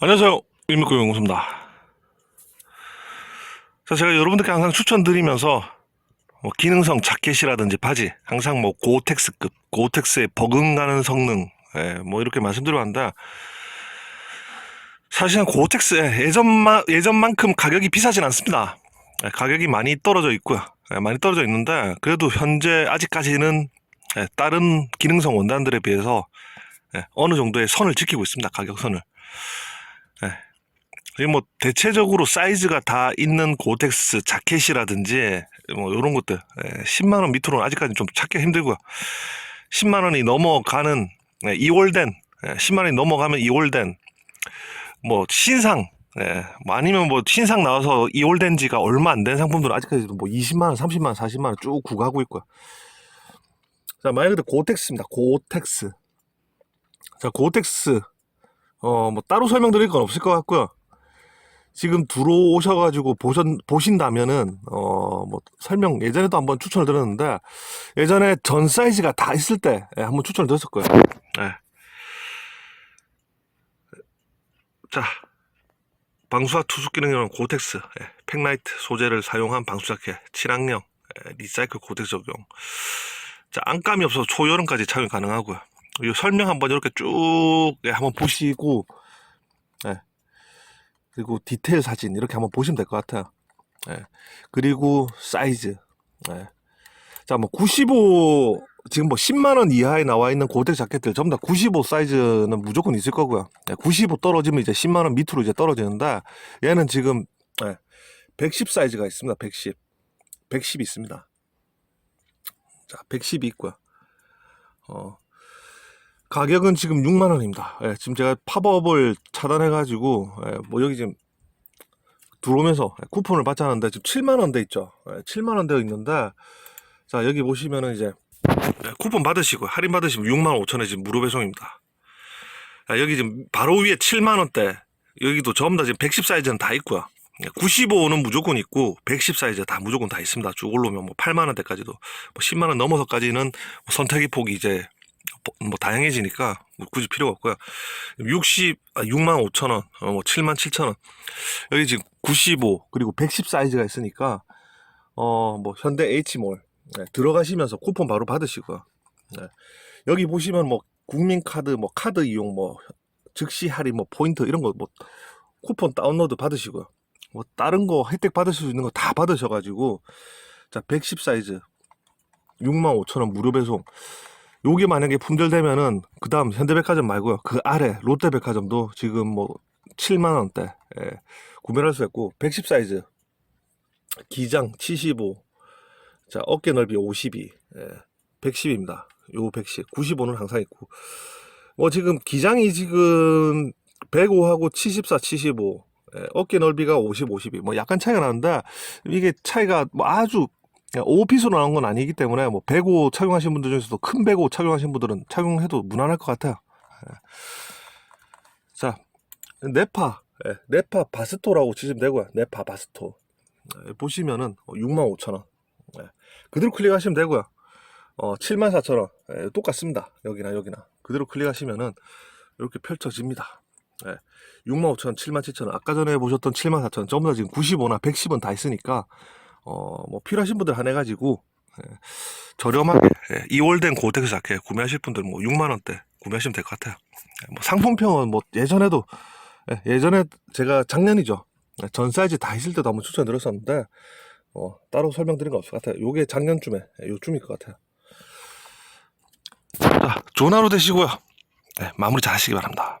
안녕하세요. 일미고 영웅수입니다. 자, 제가 여러분들께 항상 추천드리면서 뭐 기능성 자켓이라든지 바지, 항상 뭐 고텍스급, 고텍스에 버금가는 성능, 예, 뭐 이렇게 말씀드려왔는데 사실은 고텍스 예전만 예전만큼 가격이 비싸진 않습니다. 예, 가격이 많이 떨어져 있고요. 예, 많이 떨어져 있는데 그래도 현재 아직까지는 예, 다른 기능성 원단들에 비해서 예, 어느 정도의 선을 지키고 있습니다. 가격선을. 그리고 뭐 대체적으로 사이즈가 다 있는 고텍스 자켓이라든지 뭐 이런 것들 예, 10만 원 밑으로는 아직까지 좀 찾기 힘들고요. 10만 원이 넘어가는 예, 2월 된 예, 10만 원이 넘어가면 2월 된 뭐 신상 예, 뭐 아니면 뭐 신상 나와서 2월 된 지가 얼마 안 된 상품들은 아직까지도 뭐 20만 원, 30만 원, 40만 원 쭉 구가고 있고요. 자, 만약에 고텍스입니다. 고텍스. 자, 고텍스 어, 뭐 따로 설명드릴 건 없을 것 같고요. 지금 들어오셔가지고 보셨, 보신다면은, 어, 뭐, 설명, 예전에도 한번 추천을 드렸는데, 예전에 전 사이즈가 다 있을 때, 예, 한번 추천을 드렸을 거예요. 예. 자, 방수화 투수 기능용 고텍스, 예, 팩라이트 소재를 사용한 방수자켓, 친환경, 예, 리사이클 고텍스 적용. 자, 안감이 없어서 초여름까지 착용 가능하고요. 이 설명 한번 이렇게 쭉, 예, 한번 보시고, 예. 그리고 디테일 사진 이렇게 한번 보시면 될 것 같아요. 예. 그리고 사이즈. 예. 자, 뭐 95 지금 뭐 10만 원 이하에 나와 있는 고텍 자켓들 전부 다 95 사이즈는 무조건 있을 거고요. 예, 95 떨어지면 이제 10만 원 밑으로 이제 떨어지는데 얘는 지금 예, 110 사이즈가 있습니다. 110. 110 있습니다. 자, 110이 있고요. 어. 가격은 지금 6만 원입니다. 예, 지금 제가 팝업을 차단해가지고 예, 뭐 여기 지금 들어오면서 쿠폰을 받자는데 지금 7만 원돼 있죠. 예, 7만 원 되어 있는데 자 여기 보시면은 이제 예, 쿠폰 받으시고 할인 받으시면 6만 5천에 지금 무료 배송입니다. 아, 여기 지금 바로 위에 7만 원대 여기도 전부 다 지금 110 사이즈는 다 있고요. 95는 무조건 있고 110 사이즈 다 무조건 다 있습니다. 쭉 올라오면 뭐 8만 원대까지도 뭐 10만 원 넘어서까지는 뭐 선택의 폭이 이제 뭐 다양해지니까 굳이 필요가 없고요. 60, 아, 6만 5천 원, 어, 뭐 7만 7천 원. 여기 지금 95 그리고 110 사이즈가 있으니까 어 뭐 현대 H몰 네, 들어가시면서 쿠폰 바로 받으시고요. 네. 여기 보시면 뭐 국민카드 뭐 카드 이용 뭐 즉시 할인 뭐 포인트 이런 거 뭐 쿠폰 다운로드 받으시고요. 뭐 다른 거 혜택 받으실 수 있는 거 다 받으셔가지고 자 110 사이즈 6만 5천 원 무료 배송. 요게 만약에 품절되면은 그 다음 현대백화점 말고요 그 아래 롯데백화점도 지금 뭐 7만 원대 예, 구매를 할수 있고 110 사이즈 기장 75 자, 어깨 넓이 52, 예, 110입니다. 요 110, 95는 항상 있고. 뭐 지금 기장이 지금 105하고 74, 75, 예, 어깨 넓이가 50, 52. 뭐 약간 차이가 나는데 이게 차이가 뭐 아주 오피스로 나온 건 아니기 때문에 뭐 105 착용하신 분들 중에서도 큰 105 착용하신 분들은 착용해도 무난할 것 같아요. 예. 자, 네파, 예, 네파 바스토라고 치시면 되고요. 네파 바스토. 예, 보시면은 6만 5천 원. 예, 그대로 클릭하시면 되고요. 어, 74,000원. 예, 똑같습니다. 여기나 여기나. 그대로 클릭하시면은 이렇게 펼쳐집니다. 예, 65,000원, 77,000원. 아까 전에 보셨던 74,000원. 전부 다 지금 95나 110은 다 있으니까 어, 뭐 필요하신 분들 한해 가지고 예, 저렴하게 예, 2월된 고텍스 자켓 구매하실 분들 뭐 6만 원대 구매하시면 될 것 같아요. 예, 뭐 상품평은 뭐 예전에도 예, 예전에 제가 작년이죠. 예, 전 사이즈 다 있을 때도 한번 추천드렸었는데 어, 따로 설명드린 거 없을 것 같아요. 요게 작년쯤에, 예, 요쯤일 것 같아요. 자, 좋은 하루 되시고요. 네, 마무리 잘 하시기 바랍니다.